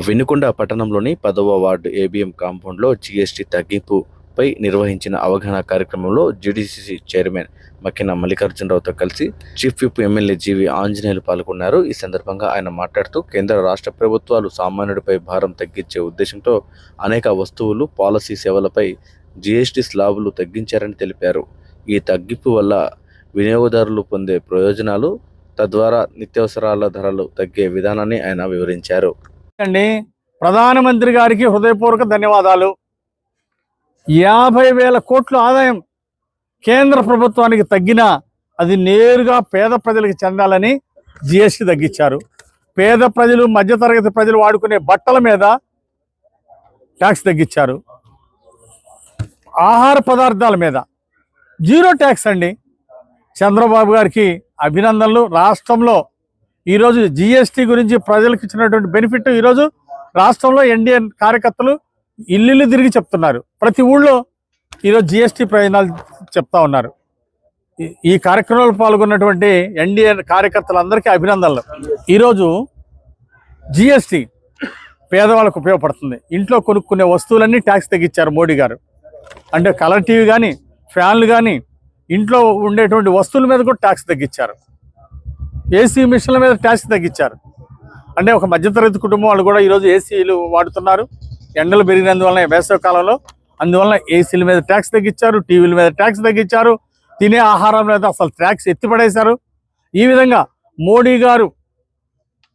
వినుకొండ పట్టణంలోని పదవ ward ABM కాంపౌండ్లో జీఎస్టీ తగ్గింపుపై నిర్వహించిన అవగాహన కార్యక్రమంలో జీడీసీసీ చైర్మన్ మక్కిన మల్లికార్జునరావుతో కలిసి chief whip MLA G V Anjaneyulu పాల్గొన్నారు. ఈ సందర్భంగా ఆయన మాట్లాడుతూ కేంద్ర రాష్ట్ర ప్రభుత్వాలు సామాన్యుడిపై భారం తగ్గించే ఉద్దేశంతో అనేక వస్తువులు పాలసీ సేవలపై జీఎస్టీ స్లాబులు తగ్గించారని తెలిపారు. ఈ తగ్గింపు వల్ల వినియోగదారులు పొందే ప్రయోజనాలు తద్వారా నిత్యావసరాల ధరలు తగ్గే విధానాన్ని ఆయన వివరించారు. అండి ప్రధానమంత్రి గారికి హృదయపూర్వక ధన్యవాదాలు. యాభై వేల కోట్ల ఆదాయం కేంద్ర ప్రభుత్వానికి తగ్గినా అది నేరుగా పేద ప్రజలకు చెందాలని జిఎస్టీ తగ్గించారు. పేద ప్రజలు మధ్యతరగతి ప్రజలు వాడుకునే బట్టల మీద ట్యాక్స్ తగ్గించారు. ఆహార పదార్థాల మీద జీరో ట్యాక్స్ అండి. చంద్రబాబు గారికి అభినందనలు. రాష్ట్రంలో ఈరోజు జిఎస్టీ గురించి ప్రజలకు ఇచ్చినటువంటి బెనిఫిట్ ఈరోజు రాష్ట్రంలో ఎన్డీఎన్ కార్యకర్తలు ఇల్లు తిరిగి చెప్తున్నారు. ప్రతి ఊళ్ళో ఈరోజు జిఎస్టీ ప్రయోజనాలు చెప్తా ఉన్నారు. ఈ- ఈ కార్యక్రమంలో పాల్గొన్నటువంటి ఎన్డీఏ కార్యకర్తలందరికీ అభినందనలు. ఈరోజు జిఎస్టీ పేదవాళ్ళకు ఉపయోగపడుతుంది. ఇంట్లో కొనుక్కునే వస్తువులన్నీ ట్యాక్స్ తగ్గించారు మోడీ గారు. అంటే కలర్ టీవీ కానీ ఫ్యాన్లు కానీ ఇంట్లో ఉండేటువంటి వస్తువుల మీద కూడా ట్యాక్స్ తగ్గించారు ఏసీ మిషన్ల మీద ట్యాక్స్ తగ్గించారు. అంటే ఒక మధ్యతరగతి కుటుంబం వాళ్ళు కూడా ఈరోజు ఏసీలు వాడుతున్నారు. ఎండలు పెరిగినందువలన వేసవి కాలంలో అందువలన ఏసీల మీద ట్యాక్స్ తగ్గించారు టీవీల మీద ట్యాక్స్ తగ్గించారు తినే ఆహారం మీద అసలు ట్యాక్స్ ఎత్తిపడేశారు. ఈ విధంగా మోడీ గారు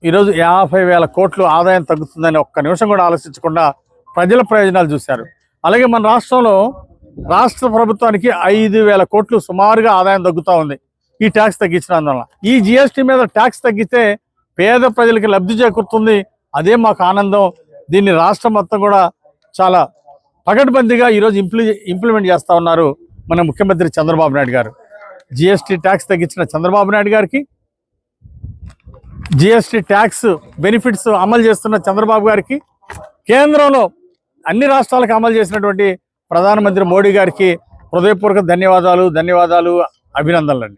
ఈరోజు యాభై వేల కోట్లు ఆదాయం తగ్గుతుందని ఒక్క నిమిషం కూడా ఆలోచించకుండా ప్రజల ప్రయోజనాలు చూశారు. అలాగే మన రాష్ట్రంలో రాష్ట్ర ప్రభుత్వానికి ఐదు వేల కోట్లు సుమారుగా ఆదాయం తగ్గుతూ ఉంది. ఈ ట్యాక్స్ తగ్గించినందువల్ల ఈ జిఎస్టీ మీద ట్యాక్స్ తగ్గితే పేద ప్రజలకి లబ్ధి చేకూరుతుంది. అదే మాకు ఆనందం. దీన్ని రాష్ట్రం మొత్తం కూడా చాలా పకడ్బందీగా ఈరోజు ఇంప్లి ఇంప్లిమెంట్ చేస్తూ ఉన్నారు మన ముఖ్యమంత్రి చంద్రబాబు నాయుడు గారు. జిఎస్టీ ట్యాక్స్ తగ్గించిన చంద్రబాబు నాయుడు గారికి జిఎస్టీ ట్యాక్స్ బెనిఫిట్స్ అమలు చేస్తున్న చంద్రబాబు గారికి కేంద్రంలో అన్ని రాష్ట్రాలకు అమలు చేసినటువంటి ప్రధానమంత్రి మోడీ గారికి హృదయపూర్వక ధన్యవాదాలు ధన్యవాదాలు అభినందనలండి.